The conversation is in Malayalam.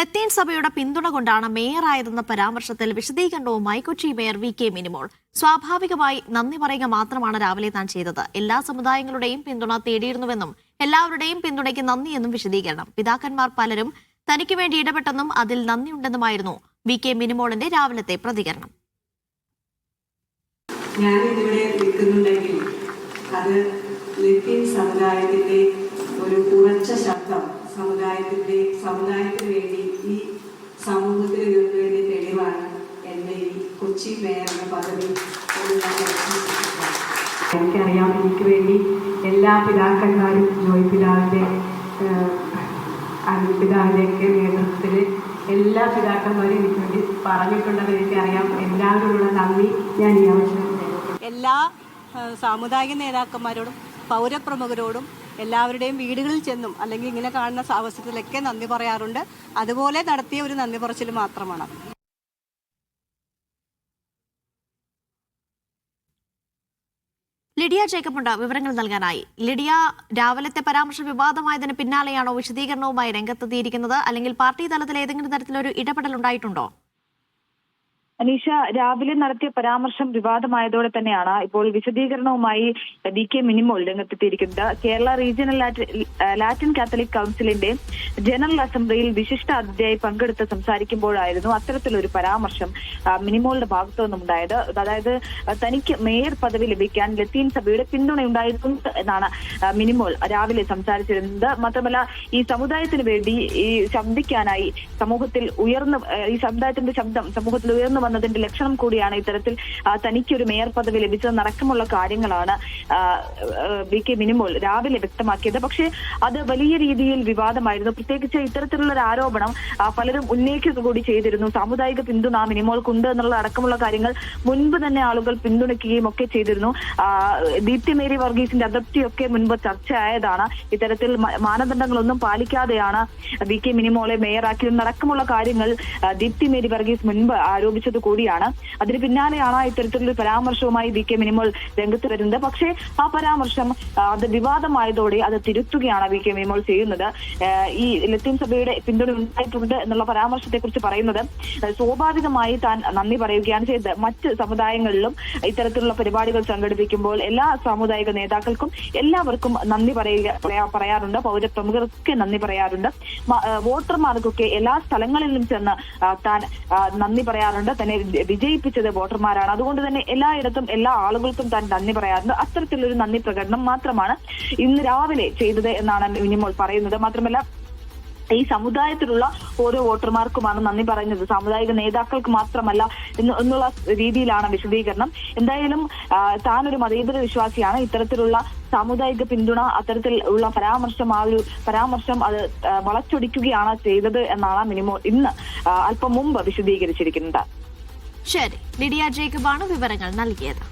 ലത്തീൻ സഭയുടെ പിന്തുണ കൊണ്ടാണ് മേയറായതെന്ന പരാമർശത്തിൽ വിശദീകരണവുമായി Kochi mayor V K Minimol. സ്വാഭാവികമായി നന്ദി പറയുക മാത്രമാണ് രാവിലെ താൻ ചെയ്തത്. എല്ലാ സമുദായങ്ങളുടെയും പിന്തുണ തേടിയിരുന്നുവെന്നും എല്ലാവരുടെയും പിന്തുണയ്ക്ക് നന്ദിയെന്നും വിശദീകരണം. പിതാക്കന്മാർ പലരും തനിക്ക് വേണ്ടി ഇടപെട്ടെന്നും അതിൽ നന്ദിയുണ്ടെന്നുമായിരുന്നു വി കെ മിനിമോളിന്റെ രാവിലത്തെ പ്രതികരണം. അത് സമുദായത്തിന്റെ ഒരു ഉറച്ച ശബ്ദം സമുദായത്തിന്റെ സമുദായത്തിന് എനിക്കറിയാം വേണ്ടി എല്ലാ പിതാക്കന്മാരും ജോയ് പിതാവിന്റെ അനിൽ പിതാവിന്റെയൊക്കെ നേതൃത്വത്തിൽ എല്ലാ പിതാക്കന്മാരും എനിക്ക് വേണ്ടി പറഞ്ഞിട്ടുണ്ടെന്ന് എനിക്കറിയാം. എല്ലാവരോടുള്ള നന്ദി ഞാൻ ഈ അവസരം എല്ലാ സാമുദായിക നേതാക്കന്മാരോടും പൗരപ്രമുഖരോടും എല്ലാവരുടെയും വീടുകളിൽ ചെന്നും അല്ലെങ്കിൽ ഇങ്ങനെ കാണുന്ന അവസരത്തിലൊക്കെ നന്ദി പറയാറുണ്ട്. അതുപോലെ നടത്തിയ ഒരു നന്ദി പറച്ചിൽ മാത്രമാണ്. ലിഡിയ ജേക്കബുണ്ട് വിവരങ്ങൾ നൽകാനായി. ലിഡിയ രാവിലത്തെ പരാമർശം വിവാദമായതിന് പിന്നാലെയാണോ വിശദീകരണവുമായി രംഗത്തെത്തിയിരിക്കുന്നത്? അല്ലെങ്കിൽ പാർട്ടി തലത്തിൽ ഏതെങ്കിലും തരത്തിലൊരു ഇടപെടൽ ഉണ്ടായിട്ടുണ്ടോ? അനീഷ രാവിലെ നടത്തിയ പരാമർശം വിവാദമായതോടെ തന്നെയാണ് ഇപ്പോൾ വിശദീകരണവുമായി ഡി കെ മിനിമോൾ രംഗത്തെത്തിയിരിക്കുന്നത്. കേരള റീജിയണൽ ലാറ്റിൻ കാത്തലിക് കൗൺസിലിന്റെ ജനറൽ അസംബ്ലിയിൽ വിശിഷ്ട അതിഥിയായി പങ്കെടുത്ത് സംസാരിക്കുമ്പോഴായിരുന്നു അത്തരത്തിലൊരു പരാമർശം മിനിമോളുടെ ഭാഗത്തു നിന്നുണ്ടായത് അതായത് തനിക്ക് മേയർ പദവി ലഭിക്കാൻ ലത്തീൻ സഭയുടെ പിന്തുണ ഉണ്ടായിരുന്നു എന്നാണ് മിനിമോൾ രാവിലെ സംസാരിച്ചിരുന്നത്. മാത്രമല്ല ഈ സമുദായത്തിന് വേണ്ടി ഈ ശബ്ദിക്കാനായി സമൂഹത്തിൽ ഉയർന്നു ഈ സമുദായത്തിന്റെ ശബ്ദം സമൂഹത്തിൽ ഉയർന്നു വന്നതിന്റെ ലക്ഷണം കൂടിയാണ് ഇത്തരത്തിൽ തനിക്കൊരു മേയർ പദവി ലഭിച്ചതെന്നടക്കമുള്ള കാര്യങ്ങളാണ് വി കെ മിനിമോൾ രാവിലെ വ്യക്തമാക്കിയത്. പക്ഷേ അത് വലിയ രീതിയിൽ വിവാദമായിരുന്നു. പ്രത്യേകിച്ച് ഇത്തരത്തിലുള്ള ഒരു ആരോപണം പലരും ഉന്നയിക്കുക കൂടി ചെയ്തിരുന്നു. സാമുദായിക പിന്തുണ മിനിമോൾക്കുണ്ട് എന്നുള്ള അടക്കമുള്ള കാര്യങ്ങൾ മുൻപ് തന്നെ ആളുകൾ പിന്തുണയ്ക്കുകയും ഒക്കെ ചെയ്തിരുന്നു. ദീപ്തി മേരി വർഗീസിന്റെ അതൃപ്തിയൊക്കെ മുൻപ് ചർച്ചയായതാണ്. ഇത്തരത്തിൽ മാനദണ്ഡങ്ങളൊന്നും പാലിക്കാതെയാണ് വി കെ മിനിമോളെ മേയറാക്കിയതെന്നടക്കമുള്ള കാര്യങ്ങൾ ദീപ്തി മേരി വർഗീസ് മുൻപ് ആരോപിച്ചത് കൂടിയാണ്. അതിന് പിന്നാലെയാണ് ഇത്തരത്തിലുള്ള പരാമർശവുമായി വി കെ മിനിമോൾ രംഗത്ത് വരുന്നത്. പക്ഷേ ആ പരാമർശം അത് വിവാദമായതോടെ അത് തിരുത്തുകയാണ് വി കെ മിനിമോൾ ചെയ്യുന്നത്. ഈ ലത്തീൻ സഭയുടെ പിന്തുണ ഉണ്ടായിട്ടുണ്ട് എന്നുള്ള പരാമർശത്തെ കുറിച്ച് പറയുന്നത് സ്വാഭാവികമായി താൻ നന്ദി പറയുകയാണ് ചെയ്തത്. മറ്റ് സമുദായങ്ങളിലും ഇത്തരത്തിലുള്ള പരിപാടികൾ സംഘടിപ്പിക്കുമ്പോൾ എല്ലാ സാമുദായിക നേതാക്കൾക്കും എല്ലാവർക്കും നന്ദി പറയുക പറയാറുണ്ട്. പൗര പ്രമുഖർക്കൊക്കെ നന്ദി പറയാറുണ്ട്. വോട്ടർമാർക്കൊക്കെ എല്ലാ സ്ഥലങ്ങളിലും ചെന്ന് താൻ നന്ദി പറയാറുണ്ട്. തന്നെ വിജയിപ്പിച്ചത് വോട്ടർമാരാണ്. അതുകൊണ്ട് തന്നെ എല്ലായിടത്തും എല്ലാ ആളുകൾക്കും താൻ നന്ദി പറയാറുണ്ട്. അത്തരത്തിലൊരു നന്ദി പ്രകടനം മാത്രമാണ് ഇന്ന് രാവിലെ ചെയ്തത് എന്നാണ് മിനിമോൾ പറയുന്നത്. മാത്രമല്ല ഈ സമുദായത്തിലുള്ള ഓരോ വോട്ടർമാർക്കുമാണ് നന്ദി പറയുന്നത്. സാമുദായിക നേതാക്കൾക്ക് മാത്രമല്ല എന്ന് എന്നുള്ള രീതിയിലാണ് വിശദീകരണം. എന്തായാലും താനൊരു മതേതര വിശ്വാസിയാണ്. ഇത്തരത്തിലുള്ള സാമുദായിക പിന്തുണ അത്തരത്തിൽ ഉള്ള പരാമർശം ആ ഒരു പരാമർശം അത് വളച്ചൊടിക്കുകയാണ് ചെയ്തത് എന്നാണ് മിനിമോ ഇന്ന് അല്പം മുമ്പ് വിശദീകരിച്ചിരിക്കുന്നത്. ശരി ലിഡിയ ജേക്കബാണ് വിവരങ്ങൾ നൽകിയത്.